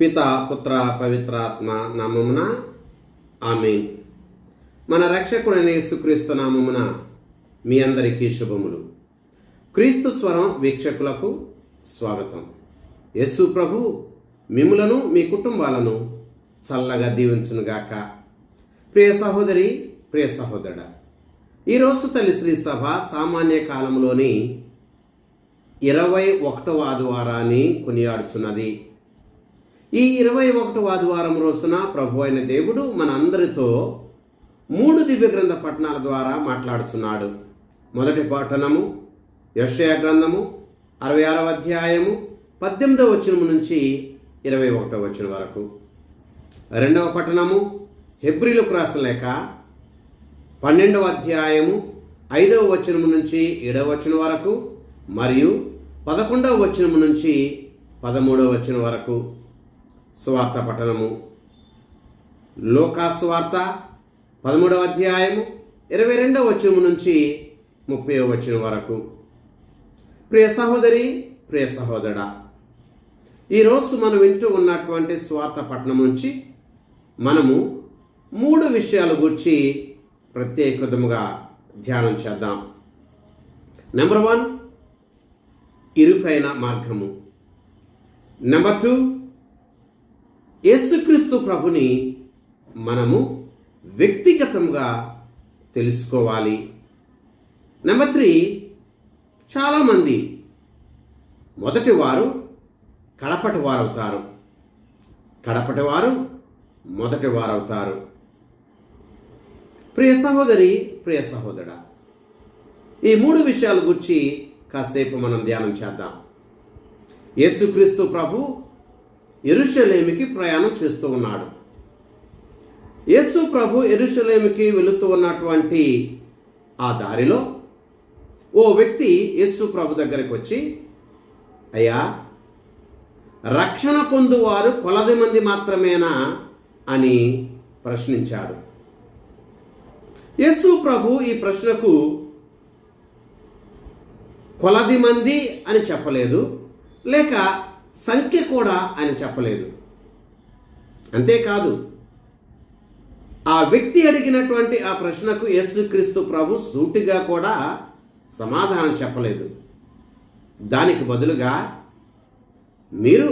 పిత పుత్ర పవిత్రాత్మ నామమున ఆమెన్. మన రక్షకుడైన యేసుక్రీస్తు నామమున మీ అందరికీ శుభములు. క్రీస్తు స్వరం వీక్షకులకు స్వాగతం. యేసు ప్రభు మిములను మీ కుటుంబాలను చల్లగా దీవించునుగాక. ప్రియ సహోదరి ప్రియ సహోదరుడ ఈరోజు తల్లి శ్రీ సభ సామాన్య కాలంలోని ఇరవై ఒకటవ ఆదివారాన్ని కొనియాడుచున్నది. ఈ ఇరవై ఒకటవ ఆదివారం రోజున ప్రభు అయిన దేవుడు మన అందరితో మూడు దివ్య గ్రంథ పట్టణాల ద్వారా మాట్లాడుతున్నాడు మొదటి పట్టణము యషయ గ్రంథము అరవై ఆరవ అధ్యాయము పద్దెనిమిదవ వచనము నుంచి ఇరవై ఒకటవ వచనం వరకు. రెండవ పట్టణము హెబ్రిలకు రాసిన లేఖ పన్నెండవ అధ్యాయము ఐదవ వచనము నుంచి ఏడవ వచనం వరకు మరియు పదకొండవ వచనము నుంచి పదమూడవ వచనం వరకు. సువార్త పఠనము. లోకా సువార్త పదమూడవ అధ్యాయము ఇరవై రెండవ వచనం నుంచి ముప్పై వచనం వరకు. ప్రియ సహోదరి ప్రియ సహోదరుడా ఈరోజు మనం వింటూ ఉన్నటువంటి స్వార్థ పట్టణం నుంచి మనము మూడు విషయాల గురించి ప్రత్యేకతముగా ధ్యానం చేద్దాం. నెంబర్ వన్ ఇరుకైన మార్గము. నెంబర్ టూ యేసుక్రీస్తు ప్రభుని మనము వ్యక్తిగతంగా తెలుసుకోవాలి. నెంబర్ త్రీ చాలామంది మొదటి వారు కడపటి వారవుతారు. కడపటి వారు మొదటి వారవుతారు. ప్రియ సహోదరి ప్రియ సహోదరుడా ఈ మూడు విషయాల గురించి కాసేపు మనం ధ్యానం చేద్దాం. యేసుక్రీస్తు ప్రభు ఎరుషలేమికి ప్రయాణం చేస్తూ ఉన్నాడు. యేసు ప్రభు ఎరుషలేమికి వెళుతూ ఉన్నటువంటి ఆ దారిలో ఓ వ్యక్తి యేసు ప్రభు దగ్గరికి వచ్చి అయ్యా రక్షణ పొందువారు కొలది మంది మాత్రమేనా? అని ప్రశ్నించాడు. యేసు ప్రభు ఈ ప్రశ్నకు కొలది మంది అని చెప్పలేదు లేక సంఖ్య కూడా ఆయన చెప్పలేదు. అంతేకాదు ఆ వ్యక్తి అడిగినటువంటి ఆ ప్రశ్నకు యేసుక్రీస్తు ప్రభు సూటిగా కూడా సమాధానం చెప్పలేదు. దానికి బదులుగా మీరు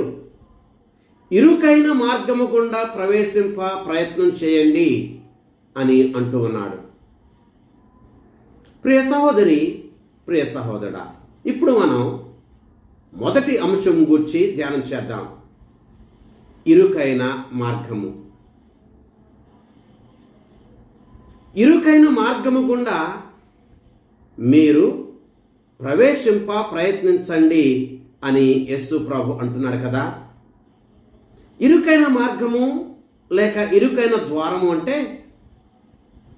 ఇరుకైన మార్గము గుండా ప్రవేశింప ప్రయత్నం చేయండి అని అంటూ ఉన్నాడు. ప్రియ సహోదరి ప్రియ సహోదరుడా ఇప్పుడు మనం మొదటి అంశం గురించి ధ్యానం చేద్దాం. ఇరుకైన మార్గము. ఇరుకైన మార్గము గుండా మీరు ప్రవేశింప ప్రయత్నించండి అని యస్సు ప్రభు అంటున్నాడు కదా. ఇరుకైన మార్గము లేక ఇరుకైన ద్వారము అంటే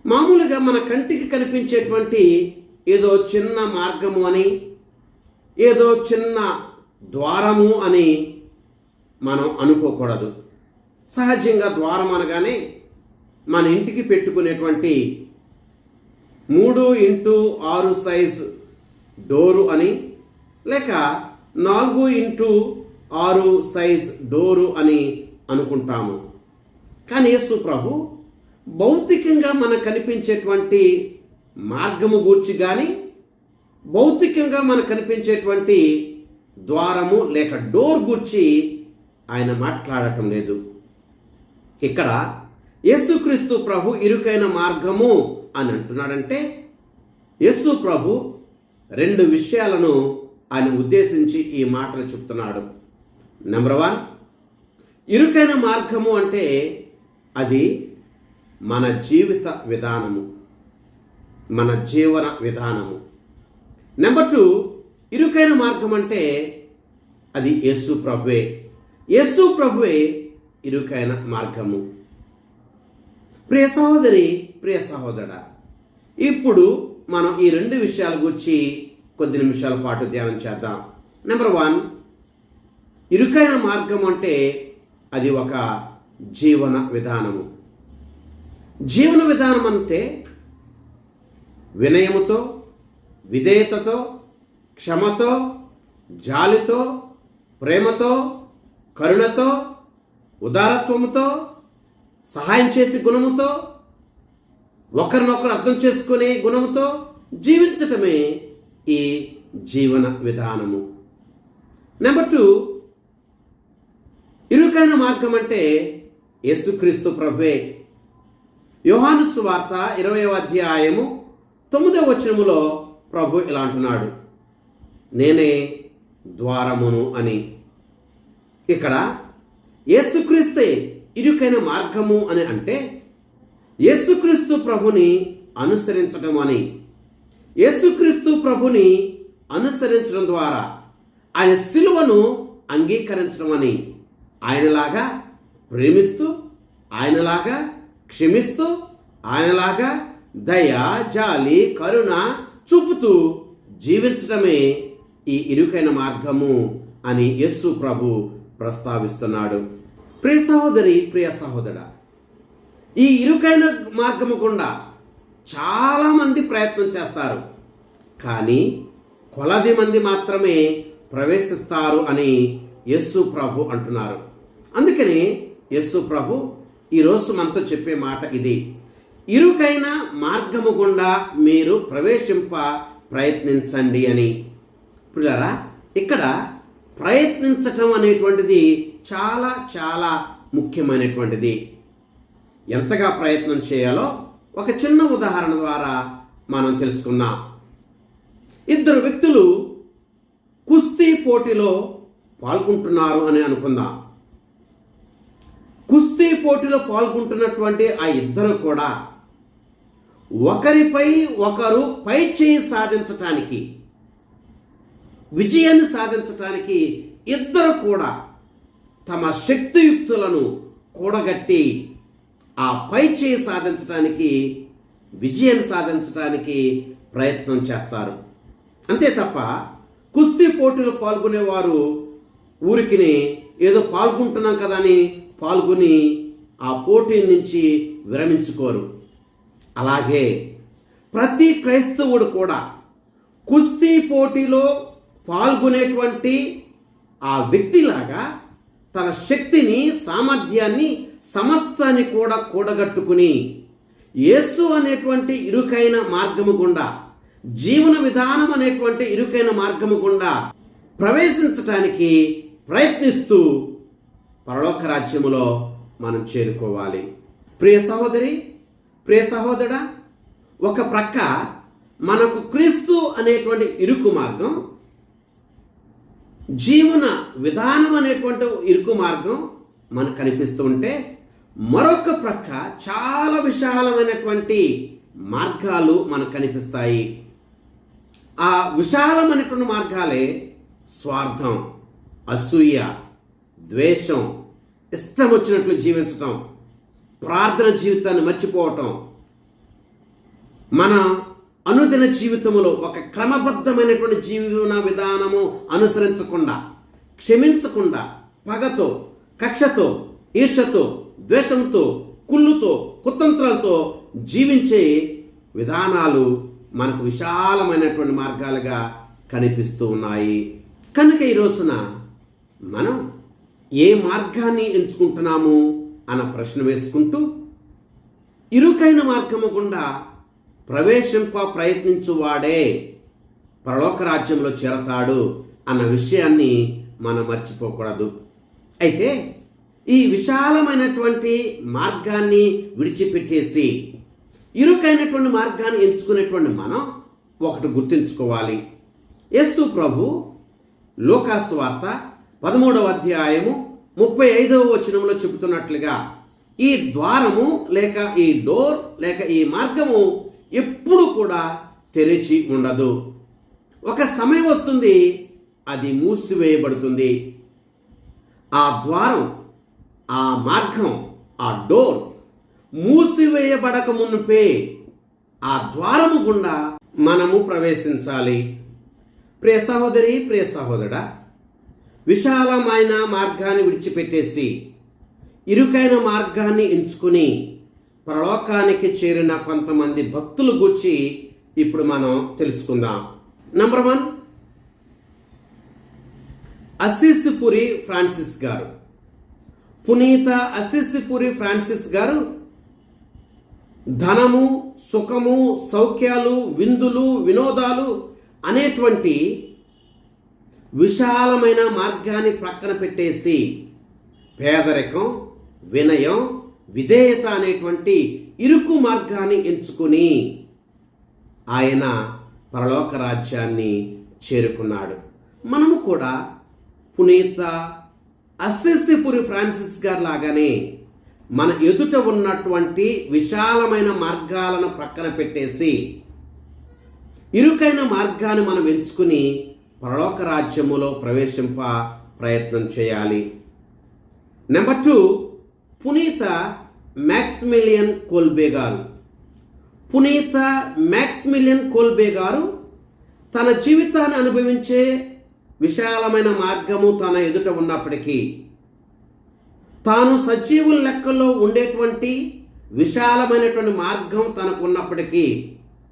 మామూలుగా మన కంటికి కనిపించేటువంటి ఏదో చిన్న మార్గము అని ఏదో చిన్న ద్వారము అని మనం అనుకోకూడదు. సహజంగా ద్వారం అనగానే మన ఇంటికి పెట్టుకునేటువంటి మూడు ఇంటూ ఆరు సైజు డోరు అని లేక నాలుగు ఇంటూ ఆరు సైజ్ డోరు అని అనుకుంటాము. కానీ యేసు ప్రభు భౌతికంగా మనకు కనిపించేటువంటి మార్గము గూర్చి కానీ భౌతికంగా మనకు కనిపించేటువంటి ద్వారము లేక డోర్ గుర్చి ఆయన మాట్లాడటం లేదు. ఇక్కడ యేసుక్రీస్తు ప్రభు ఇరుకైన మార్గము అని అంటున్నాడంటే యేసు ప్రభు రెండు విషయాలను ఆయన ఉద్దేశించి ఈ మాటలు చెప్తున్నాడు. నెంబర్ వన్ ఇరుకైన మార్గము అంటే అది మన జీవిత విధానము మన జీవన విధానము. నెంబర్ టూ ఇరుకైన మార్గం అంటే అది యేసు ప్రభువే. యేసు ప్రభువే ఇరుకైన మార్గము. ప్రియ సహోదరి ప్రియ సహోదర ఇప్పుడు మనం ఈ రెండు విషయాల గురించి కొద్ది నిమిషాల పాటు ధ్యానం చేద్దాం. నెంబర్ వన్ ఇరుకైన మార్గం అంటే అది ఒక జీవన విధానము. జీవన విధానం అంటే వినయముతో విధేయతతో క్షమతో జాలితో ప్రేమతో కరుణతో ఉదారత్వముతో సహాయం చేసే గుణముతో ఒకరినొకరు అర్థం చేసుకునే గుణముతో జీవించటమే ఈ జీవన విధానము. నెంబర్ టూ ఇరుకైన మార్గం అంటే యేసుక్రీస్తు ప్రభువే. యోహాను సువార్త ఇరవై అధ్యాయము తొమ్మిదవ వచనములో ప్రభు ఇలా అంటున్నాడు. నేనే ద్వారమును అని. ఇక్కడ యేసుక్రీస్తే ఇరుకైన మార్గము అని అంటే యేసుక్రీస్తు ప్రభుని అనుసరించడం అని. యేసుక్రీస్తు ప్రభుని అనుసరించడం ద్వారా ఆయన సిలువను అంగీకరించడం అని. ఆయనలాగా ప్రేమిస్తూ ఆయనలాగా క్షమిస్తూ ఆయనలాగా దయ జాలి కరుణ చూపుతూ జీవించడమే ఈ ఇరుకైన మార్గము అని యస్సు ప్రభు ప్రస్తావిస్తున్నాడు. ప్రియ సహోదరి ప్రియ సహోదర ఈ ఇరుకైన మార్గము గుండా చాలామంది ప్రయత్నం చేస్తారు. కానీ కొలది మంది మాత్రమే ప్రవేశిస్తారు అని యస్సు ప్రభు అంటున్నారు. అందుకని యస్సు ప్రభు ఈరోజు మనతో చెప్పే మాట ఇది. ఇరుకైన మార్గము గుండా మీరు ప్రవేశింప ప్రయత్నించండి అని. పిల్లరా ఇక్కడ ప్రయత్నించటం అనేటువంటిది చాలా చాలా ముఖ్యమైనటువంటిది. ఎంతగా ప్రయత్నం చేయాలో ఒక చిన్న ఉదాహరణ ద్వారా మనం తెలుసుకున్నాం ఇద్దరు వ్యక్తులు కుస్తీ పోటీలో పాల్గొంటున్నారు అని అనుకుందాం. కుస్తీ పోటీలో పాల్గొంటున్నటువంటి ఆ ఇద్దరు కూడా ఒకరిపై ఒకరు పై చేయి సాధించటానికి విజయాన్ని సాధించటానికి ఇద్దరు కూడా తమ శక్తియుక్తులను కూడగట్టి ఆ పై చేయి సాధించడానికి విజయాన్ని సాధించడానికి ప్రయత్నం చేస్తారు. అంతే తప్ప కుస్తీ పోటీలో పాల్గొనేవారు ఊరికిని ఏదో పాల్గొంటున్నాం కదా అని పాల్గొని ఆ పోటీ నుంచి విరమించుకోరు. అలాగే ప్రతి క్రైస్తవుడు కూడా కుస్తీ పోటీలో పాల్గొనేటువంటి ఆ వ్యక్తిలాగా తన శక్తిని సామర్థ్యాన్ని సమస్తాన్ని కూడా కూడగట్టుకుని యేసు అనేటువంటి ఇరుకైన మార్గము గుండా జీవన విధానం అనేటువంటి ఇరుకైన మార్గము గుండా ప్రవేశించటానికి ప్రయత్నిస్తూ పరలోక రాజ్యములో మనం చేరుకోవాలి. ప్రియ సహోదరి ప్రియ సహోదరా ఒక ప్రక్క మనకు క్రీస్తు అనేటువంటి ఇరుకు మార్గం జీవన విధానం అనేటువంటి ఇరుకు మార్గం మనకు కనిపిస్తూ ఉంటే మరొక ప్రక్క చాలా విశాలమైనటువంటి మార్గాలు మనకు కనిపిస్తాయి. ఆ విశాలమైనటువంటి మార్గాలే స్వార్థం అసూయ ద్వేషం ఇష్టం వచ్చినట్లు జీవించటం ప్రార్థన జీవితాన్ని మర్చిపోవటం. మన అనుదిన జీవితంలో ఒక క్రమబద్ధమైనటువంటి జీవన విధానము అనుసరించకుండా క్షమించకుండా పగతో కక్షతో ఈర్షతో ద్వేషంతో కుళ్ళుతో కుతంత్రాలతో జీవించే విధానాలు మనకు విశాలమైనటువంటి మార్గాలుగా కనిపిస్తూ ఉన్నాయి. కనుక ఈ రోజున మనం ఏ మార్గాన్ని ఎంచుకుంటున్నాము? అన్న ప్రశ్న వేసుకుంటూ ఇరుకైన మార్గము గుండా ప్రవేశింప ప్రయత్నించువాడే పరలోక రాజ్యంలో చేరతాడు అన్న విషయాన్ని మనం మర్చిపోకూడదు. అయితే ఈ విశాలమైనటువంటి మార్గాన్ని విడిచిపెట్టేసి ఇరుకైనటువంటి మార్గాన్ని ఎంచుకునేటువంటి మనం ఒకటి గుర్తుంచుకోవాలి. యస్సు ప్రభు లోకాసు వార్త పదమూడవ అధ్యాయము ముప్పై ఐదవ వచనంలో చెబుతున్నట్లుగా ఈ ద్వారము లేక ఈ డోర్ లేక ఈ మార్గము ఎప్పుడు కూడా తెరిచి ఉండదు. ఒక సమయం వస్తుంది అది మూసివేయబడుతుంది. ఆ ద్వారం ఆ మార్గం ఆ డోర్ మూసివేయబడక మునుపే ఆ ద్వారము గుండా మనము ప్రవేశించాలి. ప్రియ సహోదరి ప్రియ సహోదరా విశాలమైన మార్గాన్ని విడిచిపెట్టేసి ఇరుకైన మార్గాన్ని ఎంచుకుని ప్రలోకానికి చేరిన కొంతమంది భక్తులు గుర్చి ఇప్పుడు మనం తెలుసుకుందాం. నంబర్ వన్ అసిస్పురి ఫ్రాన్సిస్ గారు. పునీత అసిస్పురి ఫ్రాన్సిస్ గారు ధనము సుఖము సౌఖ్యాలు విందులు వినోదాలు అనేటువంటి విశాలమైన మార్గాన్ని ప్రక్కన పెట్టేసి పేదరికం వినయం విధేయత అనేటువంటి ఇరుకు మార్గాన్ని ఎంచుకుని ఆయన పరలోక రాజ్యాన్ని చేరుకున్నాడు. మనము కూడా పునీత అస్సెస్సిపురి ఫ్రాన్సిస్ గారు లాగానే మన ఎదుట ఉన్నటువంటి విశాలమైన మార్గాలను ప్రక్కన పెట్టేసి ఇరుకైన మార్గాన్ని మనం ఎంచుకుని పరలోక రాజ్యములో ప్రవేశింప ప్రయత్నం చేయాలి. నెంబర్ టూ పునీత మ్యాక్స్మిలియన్ కోల్బే గారు పునీత మ్యాక్స్మిలియన్ కోల్బే గారు తన జీవితాన్ని అనుభవించే విశాలమైన మార్గము తన ఎదుట ఉన్నప్పటికీ తాను సజీవుల లెక్కల్లో ఉండేటువంటి విశాలమైనటువంటి మార్గం తనకు ఉన్నప్పటికీ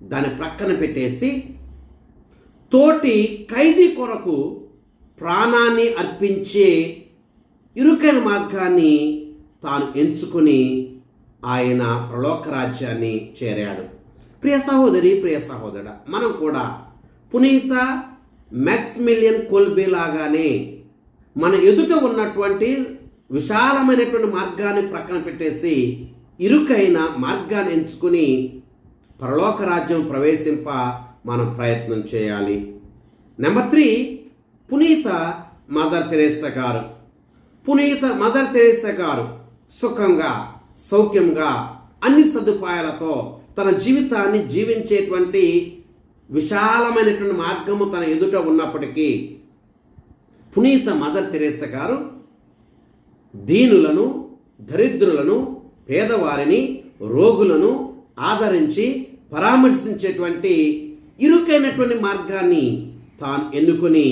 దాన్ని ప్రక్కన పెట్టేసి తోటి ఖైదీ కొరకు ప్రాణాన్ని అర్పించే ఇరుకైన మార్గాన్ని తాను ఎంచుకుని ఆయన ప్రలోక రాజ్యాన్ని చేరాడు. ప్రియ సహోదరి ప్రియ సహోదరుడ మనం కూడా పునీత మ్యాక్స్మిలియన్ కోల్బే లాగానే మన ఎదుట ఉన్నటువంటి విశాలమైనటువంటి మార్గాన్ని ప్రక్కన పెట్టేసి ఇరుకైన మార్గాన్ని ఎంచుకుని పరలోక రాజ్యం ప్రవేశింప మనం ప్రయత్నం చేయాలి. నెంబర్ త్రీ పునీత మదర్ తెరేసా గారు. పునీత మదర్ తెరేసా గారు సుఖంగా సౌఖ్యంగా అన్ని సదుపాయాలతో తన జీవితాన్ని జీవించేటువంటి విశాలమైనటువంటి మార్గము తన ఎదుట ఉన్నప్పటికీ పునీత మదర్ తెరేస గారు దీనులను దరిద్రులను పేదవారిని రోగులను ఆదరించి పరామర్శించేటువంటి ఇరుకైనటువంటి మార్గాన్ని తాను ఎన్నుకొని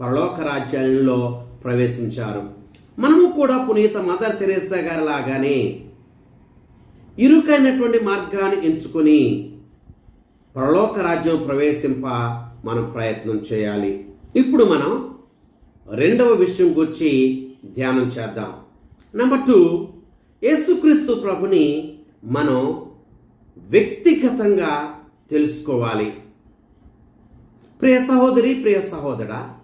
పరలోక రాజ్యాలలో ప్రవేశించారు. మనము కూడా పునీత మదర్ తెరేసా గారి లాగానే ఇరుకైనటువంటి మార్గాన్ని ఎంచుకొని పరలోక రాజ్యం ప్రవేశింప మనం ప్రయత్నం చేయాలి. ఇప్పుడు మనం రెండవ విషయం గురించి ధ్యానం చేద్దాం. నెంబర్ టూ యేసుక్రీస్తు ప్రభుని మనం వ్యక్తిగతంగా తెలుసుకోవాలి. ప్రియ సహోదరి ప్రియ సహోదరా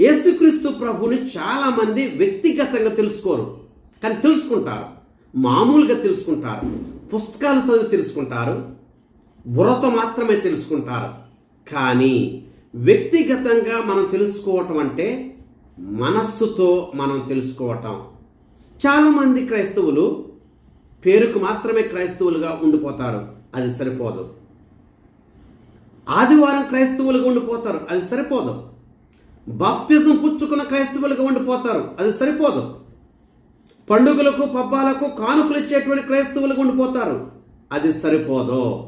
యేసుక్రీస్తు ప్రభుని చాలామంది వ్యక్తిగతంగా తెలుసుకోరు. కానీ తెలుసుకుంటారు. మామూలుగా తెలుసుకుంటారు. పుస్తకాలు చదివి తెలుసుకుంటారు. బుర్రతో మాత్రమే తెలుసుకుంటారు. కానీ వ్యక్తిగతంగా మనం తెలుసుకోవటం అంటే మనస్సుతో మనం తెలుసుకోవటం. చాలామంది క్రైస్తవులు పేరుకు మాత్రమే క్రైస్తవులుగా ఉండిపోతారు. అది సరిపోదు. ఆదివారం క్రైస్తవులుగా ఉండిపోతారు. అది సరిపోదు. బాప్తిజం పుచ్చుకున్న క్రైస్తవులుగా ఉండిపోతారు. అది సరిపోదు. పండుగలకు పబ్బాలకు కానుకలు ఇచ్చేటువంటి క్రైస్తవులుగా ఉండిపోతారు. అది సరిపోదు.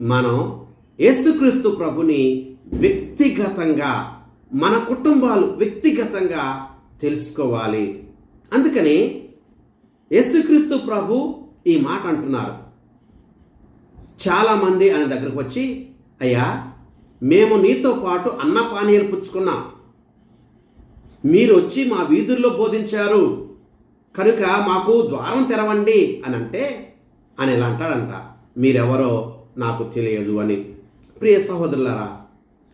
మనం యేసుక్రీస్తు ప్రభుని వ్యక్తిగతంగా మన కుటుంబాలు వ్యక్తిగతంగా తెలుసుకోవాలి. అందుకని యేసుక్రీస్తు ప్రభు ఈ మాట అంటున్నారు. చాలామంది ఆయన దగ్గరకు వచ్చి అయ్యా మేము నీతో పాటు అన్నపానీయాలు పుచ్చుకున్నాం. మీరు వచ్చి మా వీధుల్లో బోధించారు. కనుక మాకు ద్వారం తెరవండి అని అంటే అని ఇలా అంటాడంట. మీరెవరో నాకు తెలియదు అని. ప్రియ సహోదరులారా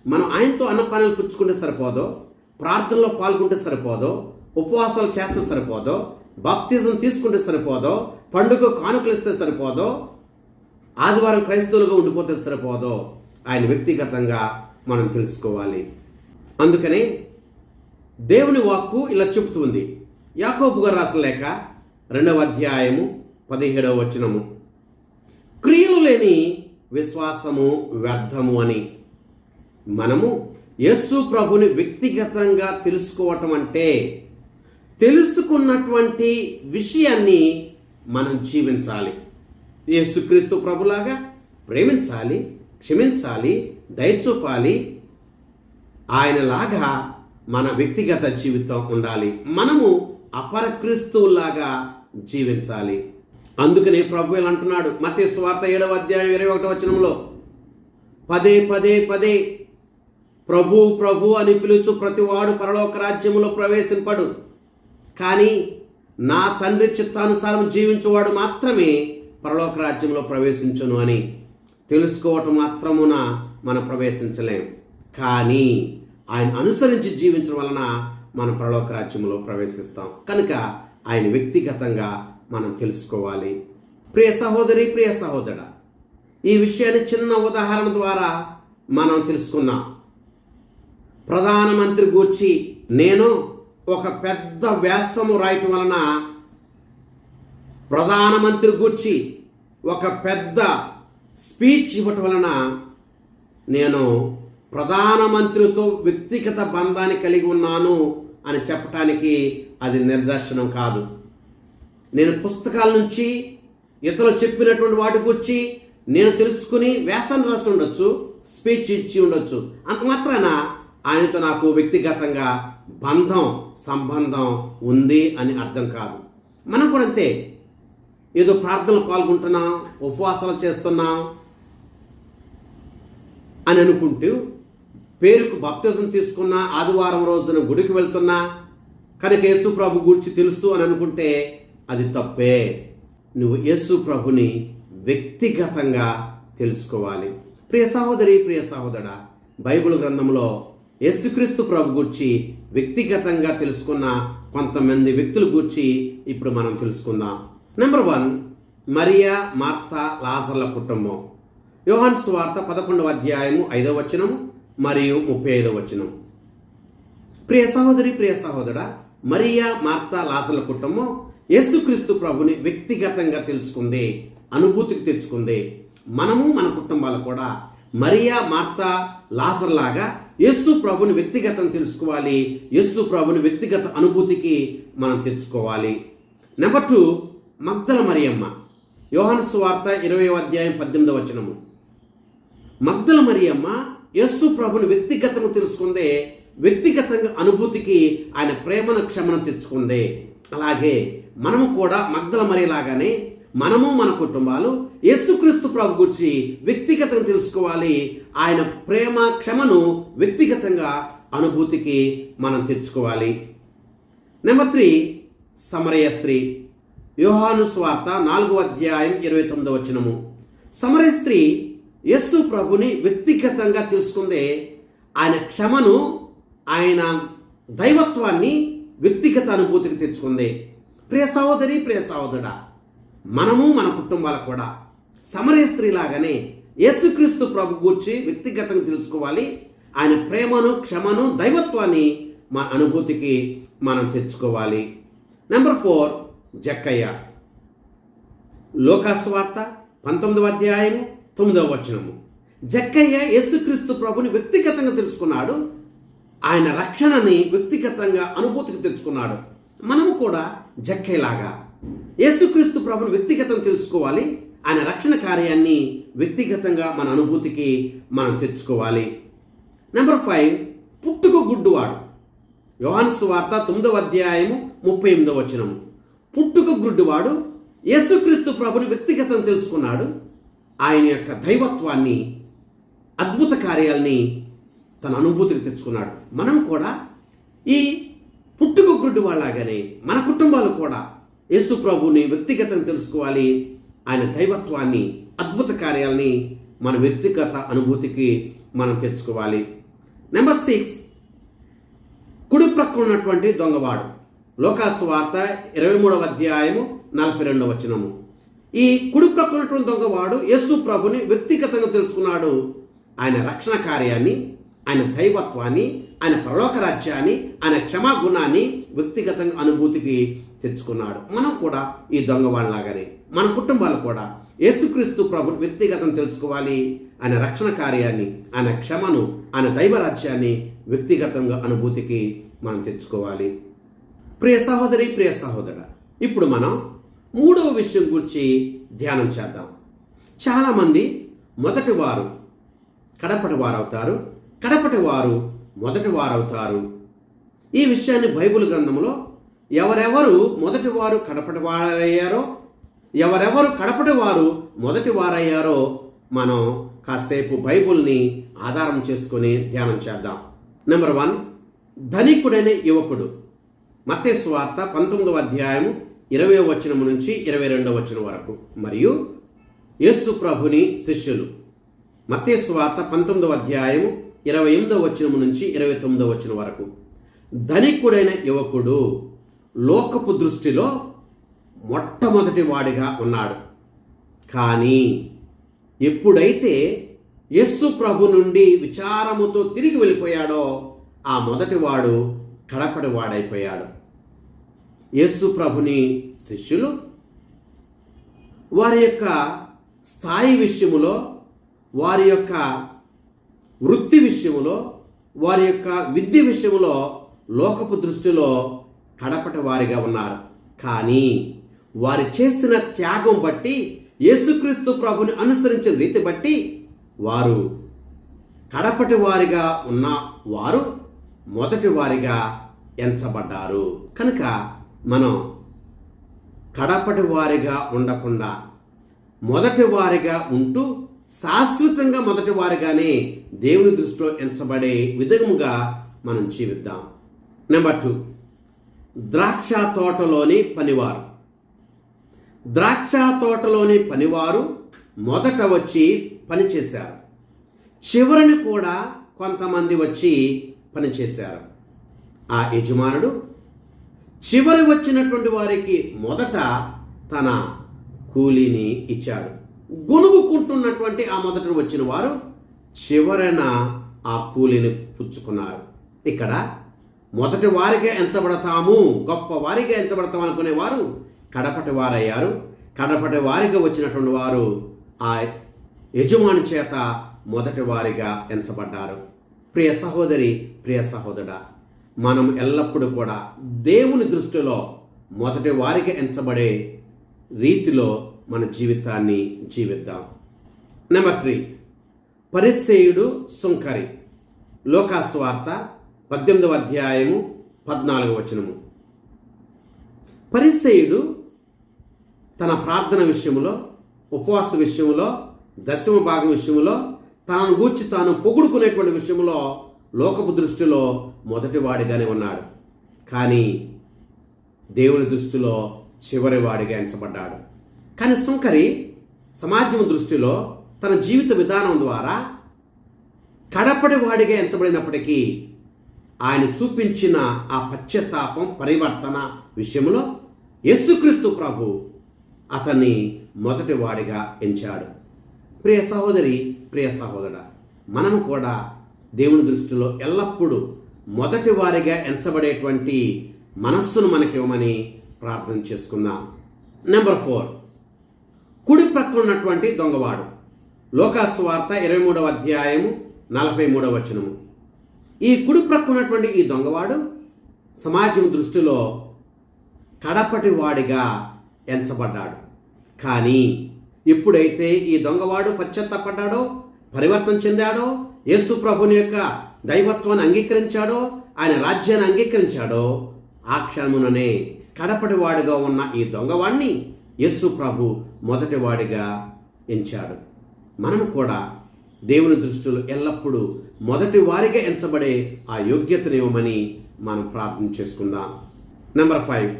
మనం ఆయనతో అన్నపానాలు పుచ్చుకుంటే సరిపోదో? ప్రార్థనలో పాల్గొంటే సరిపోదో? ఉపవాసాలు చేస్తే సరిపోదో? బాప్తిజం తీసుకుంటే సరిపోదో? పండుగ కానుకలు ఇస్తే సరిపోదో? ఆదివారం క్రైస్తవులుగా ఉండిపోతే సరిపోదో? ఆయన వ్యక్తిగతంగా మనం తెలుసుకోవాలి. అందుకని దేవుని వాక్కు ఇలా చెబుతుంది. యాకోబు గారు రాసిన లేక రెండవ అధ్యాయము పదిహేడవ వచనము. క్రియలు లేని విశ్వాసము వ్యర్థము అని మనము యస్సు ప్రభుని వ్యక్తిగతంగా తెలుసుకోవటం అంటే తెలుసుకున్నటువంటి విషయాన్ని మనం జీవించాలి. యేసుక్రీస్తు ప్రభులాగా ప్రేమించాలి క్షమించాలి దయచూపాలి. ఆయనలాగా మన వ్యక్తిగత జీవితం ఉండాలి. మనము అపరక్రీస్తువులాగా జీవించాలి. అందుకనే ప్రభు అంటున్నాడు. మతే స్వార్థ ఏడవ అధ్యాయం ఇరవై ఒకటో వచనంలో పదే పదే పదే ప్రభు ప్రభు అని పిలుచు ప్రతివాడు పరలోక రాజ్యములో ప్రవేశింపడు. కానీ నా తండ్రి చిత్తానుసారం జీవించువాడు మాత్రమే పరలోక రాజ్యంలో ప్రవేశించును అని. తెలుసుకోవటం మాత్రమున మనం ప్రవేశించలేం. కానీ ఆయన అనుసరించి జీవించడం వలన మనం పరలోక రాజ్యంలో ప్రవేశిస్తాం. కనుక ఆయన వ్యక్తిగతంగా మనం తెలుసుకోవాలి. ప్రియ సహోదరి ప్రియ సహోదరుడా ఈ విషయాన్ని చిన్న ఉదాహరణ ద్వారా మనం తెలుసుకున్నాం ప్రధానమంత్రి గూర్చి నేను ఒక పెద్ద వ్యాసము రాయటం వలన ప్రధానమంత్రి గూర్చి ఒక పెద్ద స్పీచ్ ఇవ్వటం వలన నేను ప్రధానమంత్రితో వ్యక్తిగత బంధాన్ని కలిగి ఉన్నాను అని చెప్పటానికి అది నిదర్శనం కాదు. నేను పుస్తకాల నుంచి ఇతరులు చెప్పినటువంటి వాటి గురించి నేను తెలుసుకుని వ్యాసం రాసి ఉండొచ్చు స్పీచ్ ఇచ్చి ఉండొచ్చు. అంత మాత్రాన ఆయనతో నాకు వ్యక్తిగతంగా బంధం సంబంధం ఉంది అని అర్థం కాదు. మనం కూడా అంతే. ఏదో ప్రార్థనలు పాల్గొంటున్నాం ఉపవాసాలు చేస్తున్నాం అని అనుకుంటూ పేరుకు బాప్తిజం తీసుకున్న ఆదివారం రోజున గుడికి వెళ్తున్నా కనుక యేసు ప్రభు గురించి తెలుసు అని అనుకుంటే అది తప్పే. నువ్వు యేసు ప్రభుని వ్యక్తిగతంగా తెలుసుకోవాలి. ప్రియ సహోదరి ప్రియ సహోదరా బైబిల్ గ్రంథంలో యేసుక్రీస్తు ప్రభు గురించి వ్యక్తిగతంగా తెలుసుకున్న కొంతమంది వ్యక్తుల గురించి ఇప్పుడు మనం తెలుసుకుందాం. నెంబర్ వన్ మరియా మార్తా లాజర్ల కుటుంబం. యోహాన్ సువార్త పదకొండవ అధ్యాయము ఐదవ వచనం మరియు ముప్పై ఐదవ వచనం. ప్రియ సహోదరి ప్రియ సహోదర మరియా మార్తా లాసల కుటుంబం యేసుక్రీస్తు ప్రభుని వ్యక్తిగతంగా తెలుసుకుంది అనుభూతికి తెచ్చుకుంది. మనము మన కుటుంబాలు కూడా మరియా మార్తా లాసర్లాగా యస్సు ప్రభుని వ్యక్తిగతం తెలుసుకోవాలి యేసు ప్రభుని వ్యక్తిగత అనుభూతికి మనం తెచ్చుకోవాలి. నెంబర్ టూ మగ్దల మరియమ్మ. యోహాను సువార్త ఇరవై అధ్యాయం పద్దెనిమిదవ వచనము. మగ్దల మరియమ్మ యేసు ప్రభుని వ్యక్తిగతంగా తెలుసుకుందే వ్యక్తిగతంగా అనుభూతికి ఆయన ప్రేమను క్షమను తెచ్చుకుంది. అలాగే మనము కూడా మగ్దల మరేలాగానే మనము మన కుటుంబాలు యేసుక్రీస్తు ప్రభు గురించి వ్యక్తిగతంగా తెలుసుకోవాలి. ఆయన ప్రేమ క్షమను వ్యక్తిగతంగా అనుభూతికి మనం తెచ్చుకోవాలి. నెంబర్ త్రీ సమరయ స్త్రీ. యోహాను స్వార్త నాలుగవ అధ్యాయం ఇరవై తొమ్మిదవ వచనము. సమరయ స్త్రీ యేసు ప్రభుని వ్యక్తిగతంగా తెలుసుకుందే ఆయన క్షమను ఆయన దైవత్వాన్ని వ్యక్తిగత అనుభూతికి తెచ్చుకుంది. ప్రియ సహోదరి ప్రియ సహోదరుడా మనము మన కుటుంబాలు కూడా సమరయ స్త్రీలాగానే యేసుక్రీస్తు ప్రభు గూర్చి వ్యక్తిగతంగా తెలుసుకోవాలి. ఆయన ప్రేమను క్షమను దైవత్వాన్ని మన అనుభూతికి మనం తెచ్చుకోవాలి. నెంబర్ ఫోర్ జక్కయ్య. లోకాస్వార్త పంతొమ్మిదవ అధ్యాయము తొమ్మిదవ వచనము. జక్కయ్య యేసుక్రీస్తు ప్రభుని వ్యక్తిగతంగా తెలుసుకున్నాడు. ఆయన రక్షణని వ్యక్తిగతంగా అనుభూతికి తెచ్చుకున్నాడు మనము కూడా జక్కయ్యలాగా యేసుక్రీస్తు ప్రభుని వ్యక్తిగతం తెలుసుకోవాలి. ఆయన రక్షణ కార్యాన్ని వ్యక్తిగతంగా మన అనుభూతికి మనం తెచ్చుకోవాలి. నెంబర్ ఫైవ్ పుట్టుక గుడ్డువాడు. యోహాను సువార్త తొమ్మిదవ అధ్యాయము ముప్పై ఎనిమిదవ వచనము. పుట్టుక గుడ్డువాడు యేసుక్రీస్తు ప్రభుని వ్యక్తిగతం తెలుసుకున్నాడు. ఆయన యొక్క దైవత్వాన్ని అద్భుత కార్యాల్ని తన అనుభూతికి తెచ్చుకున్నాడు. మనం కూడా ఈ పుట్టుక గుడ్డు మన కుటుంబాలు కూడా యేసు ప్రభుని వ్యక్తిగతం తెలుసుకోవాలి. ఆయన దైవత్వాన్ని అద్భుత కార్యాలని మన వ్యక్తిగత అనుభూతికి మనం తెచ్చుకోవాలి. నెంబర్ సిక్స్ కుడి ప్రక్క ఉన్నటువంటి దొంగవాడు. లోకాసు వార్త ఇరవై మూడవ అధ్యాయము నలభై రెండవ వచనము. ఈ కుడి ప్రక్కనటువంటి దొంగవాడు యస్సు ప్రభుని వ్యక్తిగతంగా తెలుసుకున్నాడు. ఆయన రక్షణ కార్యాన్ని ఆయన దైవత్వాన్ని ఆయన పరలోక రాజ్యాన్ని ఆయన క్షమాగుణాన్ని వ్యక్తిగతంగా అనుభూతికి తెచ్చుకున్నాడు. మనం కూడా ఈ దొంగవాళ్ళలాగానే మన కుటుంబాలు కూడా యేసుక్రీస్తు ప్రభు వ్యక్తిగతం తెలుసుకోవాలి. ఆయన రక్షణ కార్యాన్ని ఆయన క్షమను ఆయన దైవరాజ్యాన్ని వ్యక్తిగతంగా అనుభూతికి మనం తెచ్చుకోవాలి. ప్రియ సహోదరి ప్రియ సహోదర ఇప్పుడు మనం మూడవ విషయం గురించి ధ్యానం చేద్దాం. చాలామంది మొదటి వారు కడపటి వారవుతారు కడపటి వారు మొదటి వారవుతారు. ఈ విషయాన్ని బైబిల్ గ్రంథంలో ఎవరెవరు మొదటి వారు కడపటి వారయ్యారో ఎవరెవరు కడపటి వారు మొదటి వారయ్యారో మనం కాసేపు బైబుల్ని ఆధారం చేసుకుని ధ్యానం చేద్దాం. నెంబర్ వన్ ధనికుడైన యువకుడు. మత్తస్వార్థ పంతొమ్మిదవ అధ్యాయము ఇరవై వచనం నుంచి ఇరవై రెండవ వచనం వరకు. మరియు యేసు ప్రభుని శిష్యులు. మత్తేసు పంతొమ్మిదవ అధ్యాయం ఇరవై ఎనిమిదవ వచనం నుంచి ఇరవై తొమ్మిదవ వచనం వరకు. ధనికుడైన యువకుడు లోకపు దృష్టిలో మొట్టమొదటి వాడిగా ఉన్నాడు. కానీ ఎప్పుడైతే యస్సు ప్రభు నుండి విచారముతో తిరిగి వెళ్ళిపోయాడో ఆ మొదటివాడు కడపడి వాడైపోయాడు. యేసు ప్రభుని శిష్యులు వారి యొక్క స్థాయి విషయములో వారి యొక్క వృత్తి విషయములో వారి యొక్క విద్య విషయములో లోకపు దృష్టిలో కడపటి వారిగా ఉన్నారు. కానీ వారు చేసిన త్యాగం బట్టి యేసుక్రీస్తు ప్రభుని అనుసరించిన రీతి బట్టి వారు కడపటి వారిగా ఉన్న వారు మొదటి వారిగా ఎంచబడ్డారు. కనుక మనం కడపటి వారిగా ఉండకుండా మొదటి వారిగా ఉంటూ శాశ్వతంగా మొదటి వారిగానే దేవుని దృష్టిలో ఎంచబడే విధముగా మనం జీవిద్దాం. నెంబర్ టూ ద్రాక్ష తోటలోని పనివారు. ద్రాక్ష తోటలోని పనివారు మొదట వచ్చి పనిచేశారు. చివరిని కూడా కొంతమంది వచ్చి పనిచేశారు. ఆ యజమానుడు చివరి వచ్చినటువంటి వారికి మొదట తన కూలీని ఇచ్చాడు. గొనుగుకుంటున్నటువంటి ఆ మొదట వచ్చిన వారు చివరన ఆ కూలీని పుచ్చుకున్నారు. ఇక్కడ మొదటి వారిగా ఎంచబడతాము గొప్ప వారిగా ఎంచబడతాం అనుకునే వారు కడపటి వారయ్యారు. కడపటి వారిగా వచ్చినటువంటి వారు ఆ యజమాని చేత మొదటి వారిగా ఎంచబడ్డారు. ప్రియ సహోదరి ప్రియ సహోదరుడా మనం ఎల్లప్పుడూ కూడా దేవుని దృష్టిలో మొదటి వారికి ఎంచబడే రీతిలో మన జీవితాన్ని జీవిద్దాం. నెంబర్ త్రీ పరిసేయుడు సుంకరి. లోకాస్వార్త పద్దెనిమిదవ అధ్యాయము పద్నాలుగు వచనము. పరిసేయుడు తన ప్రార్థన విషయంలో ఉపవాస విషయంలో దశమ భాగం విషయంలో తనను గూర్చి తాను పొగుడుకునేటువంటి విషయంలో లోకపు దృష్టిలో మొదటివాడిగానే ఉన్నాడు. కానీ దేవుని దృష్టిలో చివరివాడిగా ఎంచబడ్డాడు. కానీ సుంకరి సమాజం దృష్టిలో తన జీవిత విధానం ద్వారా కడపడి వాడిగా ఎంచబడినప్పటికీ ఆయన చూపించిన ఆ పశ్చాత్తాపం పరివర్తన విషయంలో యేసుక్రీస్తు ప్రభు అతన్ని మొదటి వాడిగా ఎంచాడు. ప్రియ సహోదరి ప్రియ సహోదరుడ మనము కూడా దేవుని దృష్టిలో ఎల్లప్పుడూ మొదటి వారిగా ఎంచబడేటువంటి మనస్సును మనకివ్వమని ప్రార్థన చేసుకుందాం. నెంబర్ ఫోర్ కుడి ప్రక్కన ఉన్నటువంటి దొంగవాడు. లోకాస్వార్త ఇరవై మూడవ అధ్యాయము నలభై మూడవ వచనము. ఈ కుడి ప్రక్కన ఉన్నటువంటి ఈ దొంగవాడు సమాజం దృష్టిలో కడపటి వాడిగా ఎంచబడ్డాడు. కానీ ఎప్పుడైతే ఈ దొంగవాడు పశ్చాత్తపడ్డాడో పరివర్తన చెందాడో యేసు ప్రభుని యొక్క దైవత్వాన్ని అంగీకరించాడో ఆయన రాజ్యాన్ని అంగీకరించాడో ఆ క్షణముననే కడపటి వాడిగా ఉన్న ఈ దొంగవాడిని యస్సు ప్రభు మొదటివాడిగా ఎంచాడు. మనం కూడా దేవుని దృష్టిలో ఎల్లప్పుడూ మొదటి వారిగా ఎంచబడే ఆ యోగ్యతనివ్వమని మనం ప్రార్థన చేసుకుందాం. నెంబర్ ఫైవ్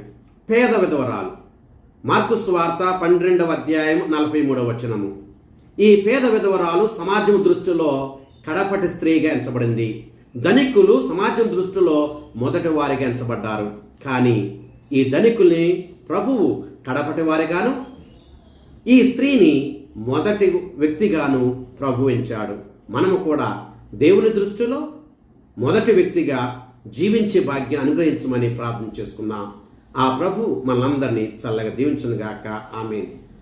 పేద విధవరాలు. మార్కు స్వార్త పన్నెండవ అధ్యాయం నలభై మూడవ వచనము. ఈ పేద విధవరాలు సమాజం దృష్టిలో కడపటి స్త్రీగా ఎంచబడింది. ధనికులు సమాజం దృష్టిలో మొదటి వారిగా ఎంచబడ్డారు. కానీ ఈ ధనికుల్ని ప్రభువు కడపటి వారిగాను ఈ స్త్రీని మొదటి వ్యక్తిగాను ప్రభు ఎంచాడు. మనము కూడా దేవుని దృష్టిలో మొదటి వ్యక్తిగా జీవించే భాగ్యం అనుగ్రహించమని ప్రార్థన చేసుకుందాం. ఆ ప్రభు మనందరినీ చల్లగా దీవించునుగాక. ఆమెను.